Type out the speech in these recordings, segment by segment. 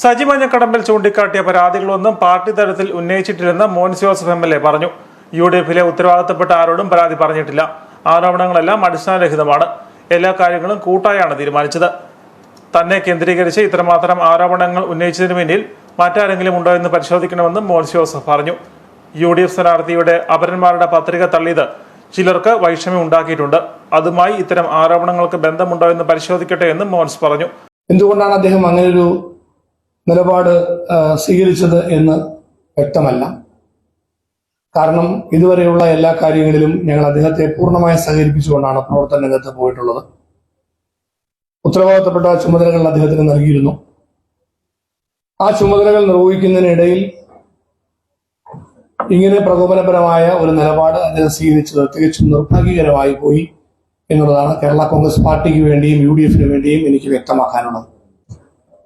സജി മഞ്ഞക്കടമ്പിൽ ചൂണ്ടിക്കാട്ടിയ പരാതികളൊന്നും പാർട്ടി തലത്തിൽ ഉന്നയിച്ചിട്ടില്ലെന്ന് Mons Joseph M L A പറഞ്ഞു. യു ഡി എഫിലെ ഉത്തരവാദിത്തപ്പെട്ട ആരോടും പരാതി പറഞ്ഞിട്ടില്ല. ആരോപണങ്ങളെല്ലാം അടിസ്ഥാനരഹിതമാണ്. എല്ലാ കാര്യങ്ങളും കൂട്ടായാണ് തീരുമാനിച്ചത്. തന്നെ കേന്ദ്രീകരിച്ച് ഇത്രമാത്രം ആരോപണങ്ങൾ ഉന്നയിച്ചതിന് പിന്നിൽ മറ്റാരെങ്കിലും ഉണ്ടോ എന്ന് പരിശോധിക്കണമെന്നും മോൻസ് ജോസഫ് പറഞ്ഞു. യു ഡി എഫ് സ്ഥാനാർത്ഥിയുടെ അപരന്മാരുടെ പത്രിക തള്ളിയത് ചിലർക്ക് വൈഷമ്യം ഉണ്ടാക്കിയിട്ടുണ്ട്. അതുമായി ഇത്തരം ആരോപണങ്ങൾക്ക് ബന്ധമുണ്ടോ എന്ന് പരിശോധിക്കട്ടെ എന്നും മോൻസ് പറഞ്ഞു. എന്തുകൊണ്ടാണ് അദ്ദേഹം അങ്ങനൊരു നിലപാട് സ്വീകരിച്ചത് എന്ന് വ്യക്തമല്ല. കാരണം ഇതുവരെയുള്ള എല്ലാ കാര്യങ്ങളിലും ഞങ്ങൾ അദ്ദേഹത്തെ പൂർണമായി സഹകരിപ്പിച്ചുകൊണ്ടാണ് പ്രവർത്തന രംഗത്ത് പോയിട്ടുള്ളത്. ഉത്തരവാദിത്തപ്പെട്ട ചുമതലകൾ അദ്ദേഹത്തിന് നൽകിയിരുന്നു. ആ ചുമതലകൾ നിർവഹിക്കുന്നതിനിടയിൽ ഇങ്ങനെ പ്രകോപനപരമായ ഒരു നിലപാട് അദ്ദേഹം സ്വീകരിച്ചത് തികച്ചും നിർഭാഗ്യകരമായി പോയി എന്നുള്ളതാണ് കേരള കോൺഗ്രസ് പാർട്ടിക്ക് വേണ്ടിയും യു ഡി എഫിന് വേണ്ടിയും എനിക്ക് വ്യക്തമാക്കാനുള്ളത്.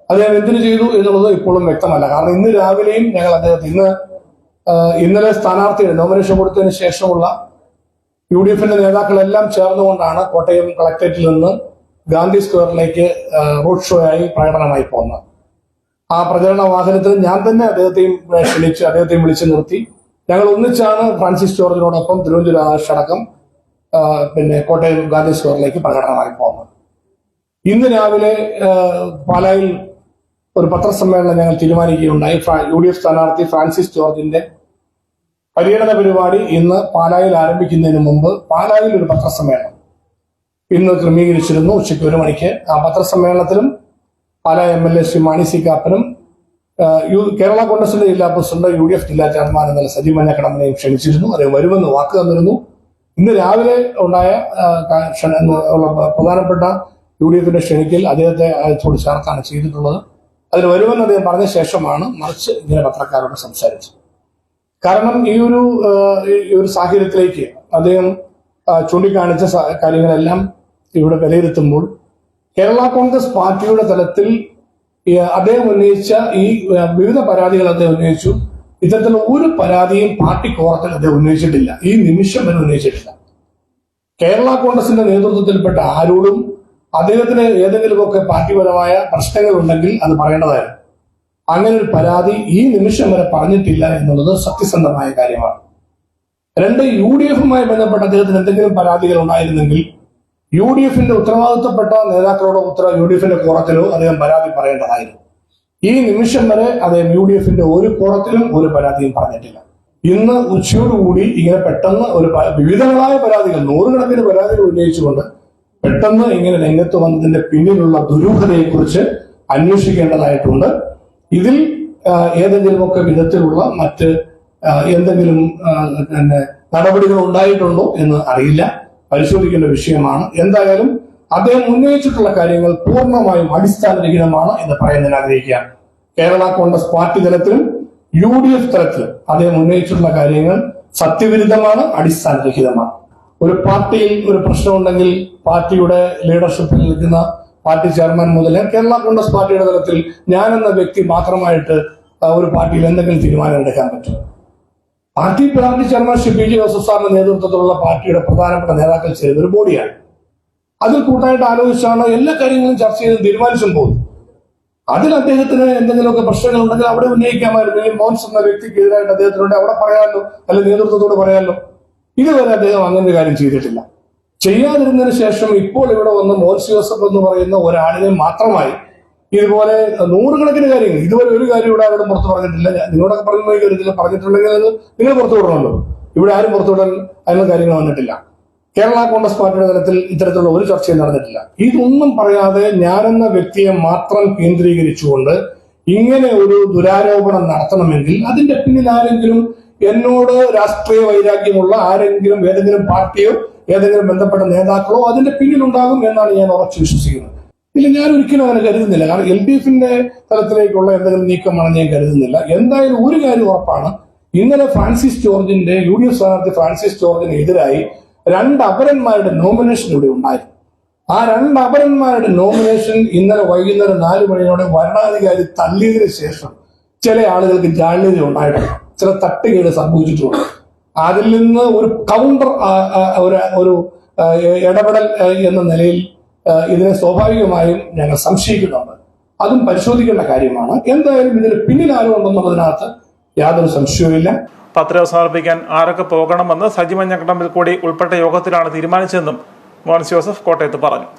അദ്ദേഹം എന്തിനു ചെയ്തു എന്നുള്ളത് ഇപ്പോഴും വ്യക്തമല്ല. കാരണം ഇന്ന് രാവിലെയും ഞങ്ങൾ അദ്ദേഹത്തെ ഇന്ന് ഇന്നലെ സ്ഥാനാർത്ഥിയുടെ നോമിനേഷൻ കൊടുത്തതിന് ശേഷമുള്ള യു ഡി എഫിന്റെ നേതാക്കളെല്ലാം ചേർന്നുകൊണ്ടാണ് കോട്ടയം കളക്ടറേറ്റിൽ നിന്ന് ഗാന്ധി സ്ക്വയറിലേക്ക് റോഡ് ഷോ ആയി പ്രകടനമായി പോകുന്നത് ആ പ്രചരണ വാഹനത്തിൽ ഞാൻ തന്നെ അദ്ദേഹത്തെയും ക്ഷണിച്ച് അദ്ദേഹത്തെയും വിളിച്ചു നിർത്തി. ഞങ്ങൾ ഒന്നിച്ചാണ് ഫ്രാൻസിസ് ജോർജിനോടൊപ്പം ആകാശ് അടക്കം പിന്നെ കോട്ടയം ഗാന്ധി സ്ക്വയറിലേക്ക് പ്രകടനമായി പോകുന്നത് ഇന്ന് രാവിലെ പാലായിൽ ഒരു പത്രസമ്മേളനം ഞങ്ങൾ തീരുമാനിക്കുകയുണ്ടായി. യു ഡി എഫ് സ്ഥാനാർത്ഥി ഫ്രാൻസിസ് ജോർജിന്റെ പര്യടന പരിപാടി ഇന്ന് പാലായിൽ ആരംഭിക്കുന്നതിന് മുമ്പ് പാലായിൽ ഒരു പത്രസമ്മേളനം ഇന്ന് ക്രമീകരിച്ചിരുന്നു. ഉച്ചയ്ക്ക് ഒരു മണിക്ക് ആ പത്രസമ്മേളനത്തിലും Pala M L A Shri Mani C കാപ്പനും U- Kerala കോൺഗ്രസിന്റെ ജില്ലാ പ്രസിഡന്റ് യു ഡി എഫ് ജില്ലാ ചെയർമാൻ എന്നുള്ള സജീവ് മഞ്ഞക്കടമ്പനെയും ക്ഷണിച്ചിരുന്നു. അദ്ദേഹം വരുമെന്ന് വാക്ക് തന്നിരുന്നു. ഇന്ന് രാവിലെ ഉണ്ടായ പ്രധാനപ്പെട്ട യു ഡി എഫിന്റെ ക്ഷണിക്കൽ അദ്ദേഹത്തെ അതിനോട് ചേർത്താണ് ചെയ്തിട്ടുള്ളത്. അതിന് വരുമെന്ന് അദ്ദേഹം പറഞ്ഞ ശേഷമാണ് മറിച്ച് ഇങ്ങനെ പത്രക്കാരോട് സംസാരിച്ചത്. കാരണം ഈ ഒരു ഈ ഒരു സാഹചര്യത്തിലേക്ക് അദ്ദേഹം ചൂണ്ടിക്കാണിച്ച കാര്യങ്ങളെല്ലാം ഇവിടെ വിലയിരുത്തുമ്പോൾ കേരള കോൺഗ്രസ് പാർട്ടിയുടെ തലത്തിൽ അദ്ദേഹം ഉന്നയിച്ച ഈ വിവിധ പരാതികൾ അദ്ദേഹം ഉന്നയിച്ചു. ഇത്തരത്തിലുള്ള ഒരു പരാതിയും പാർട്ടി കോറത്തിൽ അദ്ദേഹം ഉന്നയിച്ചിട്ടില്ല. ഈ നിമിഷം വരെ ഉന്നയിച്ചിട്ടില്ല. കേരള കോൺഗ്രസിന്റെ നേതൃത്വത്തിൽപ്പെട്ട ആരോടും അദ്ദേഹത്തിന് ഏതെങ്കിലുമൊക്കെ പാർട്ടിപരമായ പ്രശ്നങ്ങൾ ഉണ്ടെങ്കിൽ അത് പറയേണ്ടതായിരുന്നു. അങ്ങനെ ഒരു പരാതി ഈ നിമിഷം വരെ പറഞ്ഞിട്ടില്ല എന്നുള്ളത് സത്യസന്ധമായ കാര്യമാണ്. രണ്ട് യു ഡി എഫുമായി ബന്ധപ്പെട്ട അദ്ദേഹത്തിന് എന്തെങ്കിലും പരാതികൾ ഉണ്ടായിരുന്നെങ്കിൽ യു ഡി എഫിന്റെ ഉത്തരവാദിത്തപ്പെട്ട നേതാക്കളോടോ ഉത്തര യു ഡി എഫിന്റെ കോറത്തിലോ അദ്ദേഹം പരാതി പറയേണ്ടതായിരുന്നു. ഈ നിമിഷം വരെ അദ്ദേഹം യു ഡി എഫിന്റെ ഒരു കോറത്തിലും ഒരു പരാതിയും പറഞ്ഞിട്ടില്ല. ഇന്ന് ഉച്ചയോടുകൂടി ഇങ്ങനെ പെട്ടെന്ന് ഒരു വിവിധങ്ങളായ പരാതികൾ നൂറുകണക്കിന് പരാതികൾ ഉന്നയിച്ചുകൊണ്ട് പെട്ടെന്ന് ഇങ്ങനെ രംഗത്ത് വന്നതിന്റെ പിന്നിലുള്ള ദുരൂഹതയെക്കുറിച്ച് അന്വേഷിക്കേണ്ടതായിട്ടുണ്ട്. ഇതിൽ ഏതെങ്കിലുമൊക്കെ വിധത്തിലുള്ള മറ്റ് എന്തെങ്കിലും പിന്നെ നടപടികൾ ഉണ്ടായിട്ടുണ്ടോ എന്ന് അറിയില്ല. പരിശോധിക്കേണ്ട വിഷയമാണ്. എന്തായാലും അദ്ദേഹം ഉന്നയിച്ചിട്ടുള്ള കാര്യങ്ങൾ പൂർണമായും അടിസ്ഥാനരഹിതമാണ് എന്ന് പറയാൻ ഞാൻ ആഗ്രഹിക്കുകയാണ് കേരള കോൺഗ്രസ് പാർട്ടി തലത്തിലും യു ഡി എഫ് തലത്തിലും അദ്ദേഹം ഉന്നയിച്ചിട്ടുള്ള കാര്യങ്ങൾ സത്യവിരുദ്ധമാണ് അടിസ്ഥാനരഹിതമാണ്. ഒരു പാർട്ടിയിൽ ഒരു പ്രശ്നമുണ്ടെങ്കിൽ പാർട്ടിയുടെ ലീഡർഷിപ്പിൽ നിൽക്കുന്ന പാർട്ടി ചെയർമാൻ മുതൽ കേരള കോൺഗ്രസ് പാർട്ടിയുടെ തലത്തിൽ ഞാൻ എന്ന വ്യക്തി മാത്രമായിട്ട് ഒരു പാർട്ടിയിൽ എന്തെങ്കിലും തീരുമാനം എടുക്കാൻ പറ്റും. Party party chairman Shri P J Joseph സാറിന്റെ നേതൃത്വത്തിലുള്ള പാർട്ടിയുടെ പ്രധാനപ്പെട്ട നേതാക്കൾ ചെയ്ത ഒരു ബോഡിയാണ്. അതിൽ കൂട്ടായിട്ട് ആലോചിച്ചാണ് എല്ലാ കാര്യങ്ങളും ചർച്ച ചെയ്ത് തീരുമാനിച്ചും പോകുന്നത്. അതിൽ അദ്ദേഹത്തിന് എന്തെങ്കിലുമൊക്കെ പ്രശ്നങ്ങൾ ഉണ്ടെങ്കിൽ അവിടെ ഉന്നയിക്കാമായിരുന്നു. മോൻസ് എന്ന വ്യക്തിക്ക് എതിരായിട്ട് അദ്ദേഹത്തിനുണ്ട് അവിടെ പറയാമല്ലോ അല്ലെങ്കിൽ നേതൃത്വത്തോട് പറയാമല്ലോ. ഇതുവരെ അദ്ദേഹം അങ്ങനെ ഒരു കാര്യം ചെയ്തിട്ടില്ല. ചെയ്യാതിരുന്നതിന് ശേഷം ഇപ്പോൾ ഇവിടെ വന്ന് മോൻസ് ജോസഫ് എന്ന് പറയുന്ന ഒരാളിനെ മാത്രമായി ഇതുപോലെ നൂറുകണക്കിന് കാര്യങ്ങൾ ഇതുവരെ ഒരു കാര്യം ഇവിടെ ആരോടും പുറത്തു പറഞ്ഞിട്ടില്ല. നിങ്ങളോടൊക്കെ പറഞ്ഞു കരുതില്ല പറഞ്ഞിട്ടുണ്ടെങ്കിൽ അത് നിങ്ങൾ പുറത്തു വിടണമല്ലോ. ഇവിടെ ആരും പുറത്തു വിടാൻ അതിനുള്ള കാര്യങ്ങൾ വന്നിട്ടില്ല. കേരള കോൺഗ്രസ് പാർട്ടിയുടെ തലത്തിൽ ഇത്തരത്തിലുള്ള ഒരു ചർച്ചയും നടന്നിട്ടില്ല. ഇതൊന്നും പറയാതെ ഞാനെന്ന വ്യക്തിയെ മാത്രം കേന്ദ്രീകരിച്ചുകൊണ്ട് ഇങ്ങനെ ഒരു ദുരാരോപണം നടത്തണമെങ്കിൽ അതിന്റെ പിന്നിൽ ആരെങ്കിലും എന്നോട് രാഷ്ട്രീയ വൈരാഗ്യമുള്ള ആരെങ്കിലും ഏതെങ്കിലും പാർട്ടിയോ ഏതെങ്കിലും ബന്ധപ്പെട്ട നേതാക്കളോ അതിന്റെ പിന്നിലുണ്ടാകും എന്നാണ് ഞാൻ ഉറച്ചു വിശ്വസിക്കുന്നത്. ഇല്ല ഞാൻ ഒരിക്കലും അങ്ങനെ കരുതുന്നില്ല. കാരണം എൽ ഡി എഫിന്റെ തലത്തിലേക്കുള്ള എന്തെങ്കിലും നീക്കമാണ് ഞാൻ കരുതുന്നില്ല. എന്തായാലും ഒരു കാര്യം ഉറപ്പാണ്. ഇന്നലെ ഫ്രാൻസിസ് ജോർജിന്റെ യു ഡി എഫ് സ്ഥാനാർത്ഥി ഫ്രാൻസിസ് ജോർജിന് എതിരായി രണ്ട് അപരന്മാരുടെ നോമിനേഷൻ ഇവിടെ ഉണ്ടായിരുന്നു. ആ രണ്ട് അപരന്മാരുടെ നോമിനേഷൻ ഇന്നലെ വൈകുന്നേരം നാല് മണിയോടെ വരണാധികാരി തള്ളിയതിനു ശേഷം ചില ആളുകൾക്ക് ജാള്യത ഉണ്ടായിട്ടുണ്ട്. ചില തട്ടുകേട് സംഭവിച്ചിട്ടുണ്ട്. അതിൽ നിന്ന് ഒരു കൗണ്ടർ ഒരു ഒരു ഇടപെടൽ എന്ന നിലയിൽ ഇതിനെ സ്വാഭാവികമായും ഞങ്ങൾ സംശയിക്കുന്നുണ്ട്. അതും പരിശോധിക്കേണ്ട കാര്യമാണ്. എന്തായാലും ഇതിന് പിന്നിൽ ആരും ഉണ്ടെന്നുള്ളതിനകത്ത് യാതൊരു സംശയവുമില്ല പത്രിക സമർപ്പിക്കാൻ ആരൊക്കെ പോകണമെന്ന് സജി മഞ്ഞക്കടമ്പിൽ കൂടി ഉൾപ്പെട്ട യോഗത്തിലാണ് തീരുമാനിച്ചതെന്നും മോൻസ് ജോസഫ് കോട്ടയത്ത് പറഞ്ഞു.